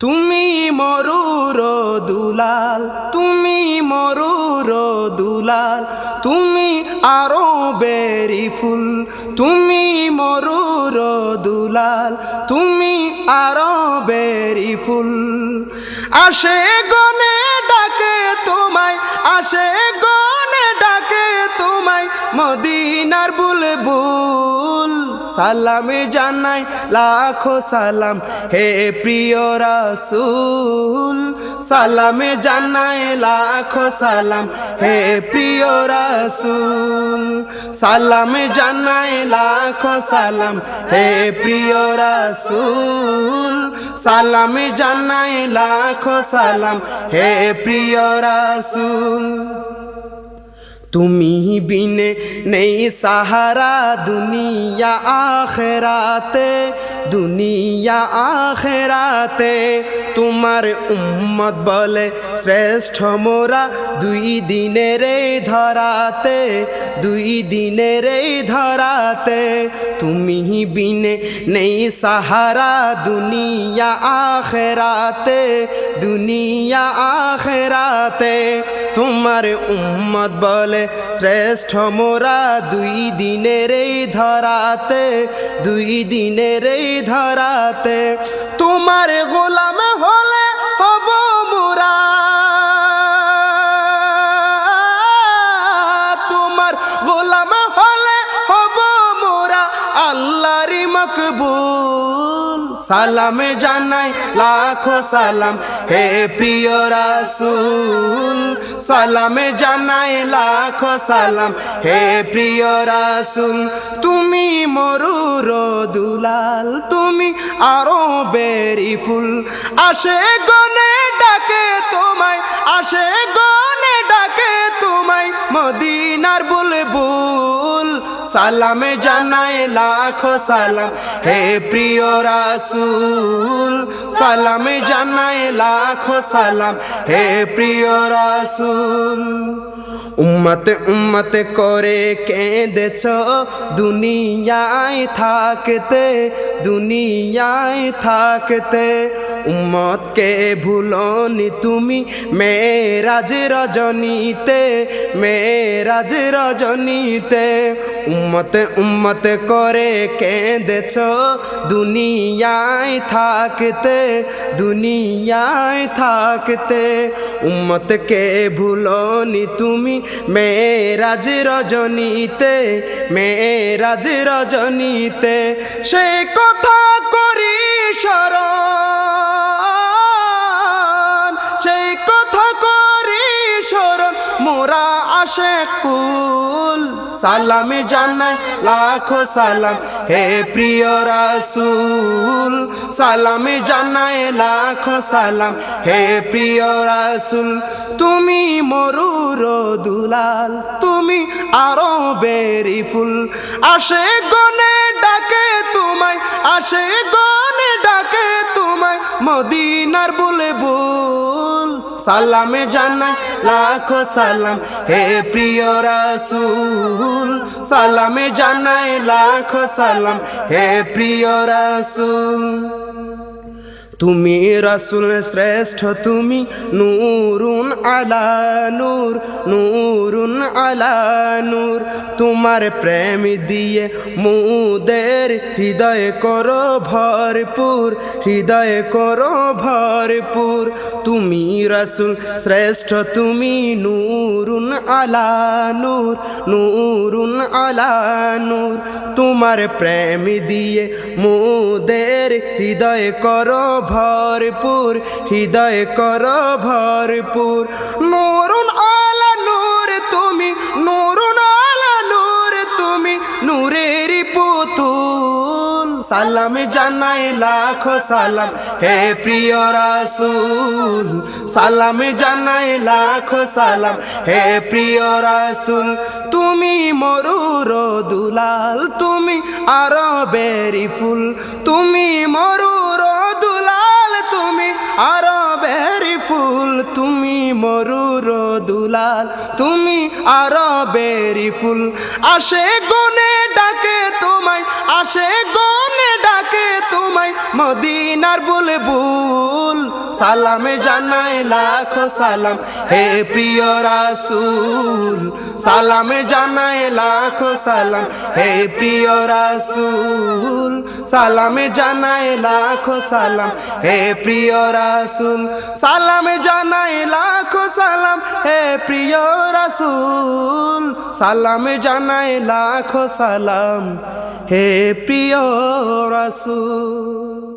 তুমি মরুর দুলাল, তুমি মরুর দুলাল, তুমি আরও বেরি ফুল, তুমি মরুর দুলাল, তুমি আরও বেরি ফুল। আসে গনে ডাকে তোমায়, আসে গনে ডাকে তোমায় বুলবুল সালামে জানাই, লাখো সালাম। হে প্রিয় রাসূল, সালামে জানাই, লাখো সালাম। হে প্রিয় রাসূল, সালামে জানাই, লাখো সালাম। হে প্রিয় রাসূল, সালামে জানাই, লাখো সালাম। হে প্রিয় রাসূল। তুমি বিনে নেই সাহারা, দুনিয়া আখেরাতে দুনিয়া আখেরাতে। তোমার উম্মত বলে শ্রেষ্ঠ মোরা দুই দিনের ধরাতে, দুই দিনের ধরাতে। তুমি বিনে নেই সাহারা, দুনিয়া আখেরাতে দুনিয়া আখেরাতে। তোমার উম্মত বলে শ্রেষ্ঠ মোরা দুই দিনের এই ধরাতে, দুই দিনের এই ধরাতে। তোমার গোলাম হলে হব মোরা। তোমার গোলাম হলে হব মোরা। আল্লাহরি মকবুল। সালামে জানাই, লাখো সালাম। হে প্রিয় রাসূল, সালামে জানাই, লাখো সালাম। হে প্রিয় রাসূল, তুমি মরুর দুলাল তুমি আরও বেরি ফুল। আসে গনে ডাকে তোমায় আসে সালামে জানাই লাখো সালাম। হে প্রিয় রাসূল, সালামে জানাই লাখো সালাম। হে প্রিয় রাসূল, উম্মতে উম্মতে করে কেঁদেছ, দুনিয়ায় থাকতে দুনিয়ায় থাকতে। উম্মতকে ভুলনি তুমি মেরাজ রজনীতে মেরাজ রজনীতে। উম্মতে উম্মতে করে কেঁদেছ। দুনিয়ায় থাকতে দুনিয়ায় থাকতে। উম্মতকে ভুলনি তুমি মেরাজ রজনীতে মেরাজ রজনীতে। সে কথা করি স্মরণ মোরা আসে কুল। সালামে জানাই, লাখো সালাম। হে প্রিয় রাসূল, সালামে জানাই, লাখো সালাম। হে প্রিয় রাসূল, তুমি মরুর দুলাল, তুমি আরও বেরি ফুল। আসে গনে ডাকে তোমায়, আসে গনে ডাকে তোমায়। মদিনার বুলবুল সালামে জানাই লাখো সালাম। হে প্রিয় রাসুল সালামে জানাই লাখো সালাম। হে প্রিয় রাসূল। তুমি রাসুল শ্রেষ্ঠ, তুমি নূরুন আলা নূর, নূরুন আলা নূর। তোমার প্রেম দিয়ে মুদের হৃদয় করো ভরপুর, হৃদয় করো ভরপুর। তুমি রাসুল শ্রেষ্ঠ, তুমি নূরুন আলা নূর, নূরুন আলা নূর। তোমার প্রেম দিয়ে মুদের হৃদয় করো ভরপুর, হৃদয় কর ভরপুর। নুরুন আলা নূর তুমি নুরুন আলা নূর তুমি, নূরের পুতুল। সালাম জানাই লাখো সালাম, হে প্রিয় রাসূল। সালাম জানাই লাখো সালাম, হে প্রিয় রাসূল। তুমি মরুর দুলাল, তুমি আরও বেরি ফুল। তুমি দুলাল তুমি আরও ফুল তুমি মরুর দুলাল তুমি আরবের বেরি ফুল। আসে গনে ডাকে তোমায়, আসে গনে ডাকে তোমায়, মদিনার বুলবুল সালামে জানাই, লাখো সালাম, হে প্রিয় রাসুল। সালামে জানাই, লাখো সালাম, হে প্রিয় রাসুল। সালামে জানাই, লাখো সালাম, হে প্রিয় রাসূল। সালামে জানাই, লাখো সালাম, হে প্রিয় রাসুল সালাম জানাই লাখো সালাম। হে প্রিয় রাসূল।